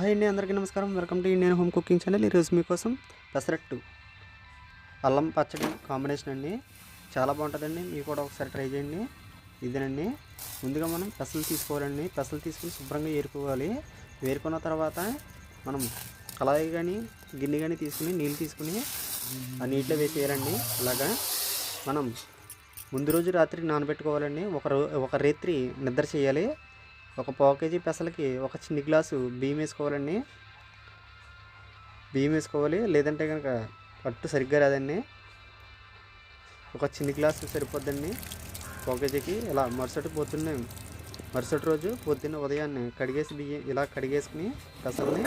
Hi అండి అందరికీ నమస్కారం. Welcome to Indian home cooking channel. ఈరోజు మీకోసం పెసరట్టు అల్లం పచ్చడి కాంబినేషన్ అండి. చాలా బాగుంటుందండి. మీరు కూడా ఒకసారి ట్రై చేయండి. ఇదేనండి. ముందుగా మనం పెసలు తీసుకోవాలండి. పెసలు తీసుకుని శుభ్రంగా ఏరుకోవాలి. వేరుకున్న తర్వాత మనం కళాయి కానీ గిన్నె కానీ తీసుకుని నీళ్ళు తీసుకుని ఆ నీటిలో వేసేయాలండి. అలాగా మనం ముందు రోజు రాత్రి నానబెట్టుకోవాలండి. ఒక రో ఒక రాత్రి నిద్ర చేయాలి. ఒక పావు కేజీ పెసలకి ఒక చిన్ని గ్లాసు బియ్యం వేసుకోవాలండి. బియ్యం వేసుకోవాలి. లేదంటే కనుక పట్టు సరిగ్గా రాదండి. ఒక చిన్ని గ్లాసు సరిపోద్దండి. పావు కేజీకి ఇలా మరుసటి పొద్దున్నే మరుసటి రోజు పొద్దున్న ఉదయాన్నే కడిగేసి బియ్యం ఇలా కడిగేసుకుని పెసల్ని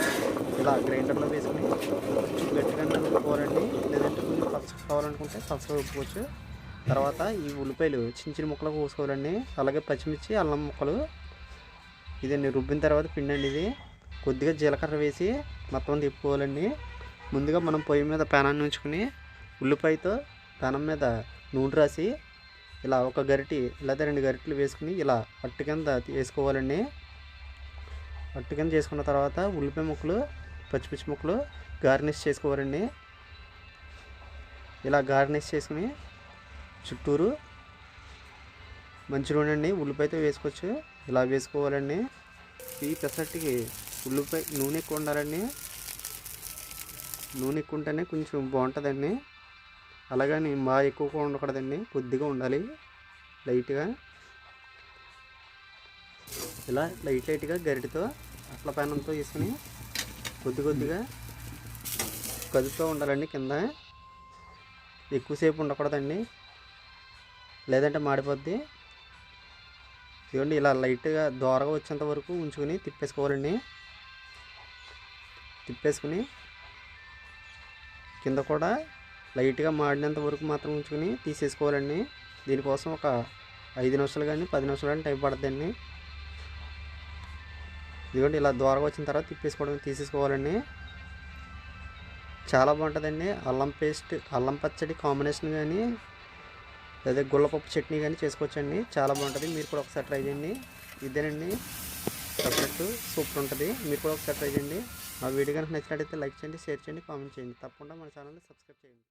ఇలా గ్రైండర్లో వేసుకుని కొంచెం గట్టిగా నలుపుకోవాలండి లేదంటే కొంచెం పచ్చగా కావాలనుకుంటే పచ్చగా ఉప్పుకోవచ్చు తర్వాత ఈ ఉల్లిపాయలు చిన్న చిన్న ముక్కలు కోసుకోవాలండి అలాగే పచ్చిమిర్చి అల్లం ముక్కలు ఇదండి రుబ్బిన తర్వాత పిండి అండి ఇది. కొద్దిగా జీలకర్ర వేసి మొత్తం తిప్పుకోవాలండి. ముందుగా మనం పొయ్యి మీద పెనాన్ని ఉంచుకుని ఉల్లిపాయతో పెనం మీద నూనె రాసి ఇలా ఒక గరిటి లేదా రెండు గరిటెలు వేసుకుని ఇలా అట్టు కింద వేసుకోవాలండి. అట్టు కింద చేసుకున్న తర్వాత ఉల్లిపాయ ముక్కలు పచ్చిమిర్చి ముక్కలు గార్నిష్ చేసుకోవాలండి. ఇలా గార్నిష్ చేసుకుని చుట్టూరు మంచి నూనె అండి ఉల్లిపాయతో వేసుకోవచ్చు. ఇలా వేసుకోవాలండి. ఈ పెసరట్టుకి ఉల్లిపాయ నూనె ఎక్కువ ఉండాలండి. నూనె ఎక్కువ ఉంటేనే కొంచెం బాగుంటుందండి. అలాగని మా ఎక్కువ ఉండకూడదండి. కొద్దిగా ఉండాలి. లైట్గా. ఇలా లైట్ లైట్గా గరిటితో అట్ల పానంతో వేసుకుని కొద్ది కొద్దిగా కదుపుతూ ఉండాలండి కింద. ఎక్కువసేపు ఉండకూడదండి. లేదంటే మాడిపోద్ది. ఇదిగోండి ఇలా లైట్గా దోరగా వచ్చేంత వరకు ఉంచుకొని తిప్పేసుకోవాలండి. తిప్పేసుకుని కింద కూడా లైట్గా మాడినంత వరకు మాత్రం ఉంచుకొని తీసేసుకోవాలండి. దీనికోసం ఒక ఐదు నిమిషాలు కానీ పది నిమిషాలు కానీ టైం పడుతుందండి. ఇదిగోండి ఇలా దోరగా వచ్చిన తర్వాత తిప్పేసుకోవడం తీసేసుకోవాలండి. చాలా బాగుంటుందండి. అల్లం పేస్ట్ అల్లం పచ్చడి కాంబినేషన్ కానీ లేదా గుళ్ళపప్పు చట్నీ కానీ చేసుకోవచ్చండి. చాలా బాగుంటుంది. మీరు కూడా ఒకసారి ట్రై చేయండి. ఇదేనండి. సపరేట్ సూపర్ ఉంటుంది. మీరు కూడా ఒకసారి ట్రై చేయండి. మా వీడియో కనుక నచ్చినట్టయితే లైక్ చేయండి షేర్ చేయండి కామెంట్ చేయండి. తప్పకుండా మన ఛానల్ని సబ్స్క్రైబ్ చేయండి.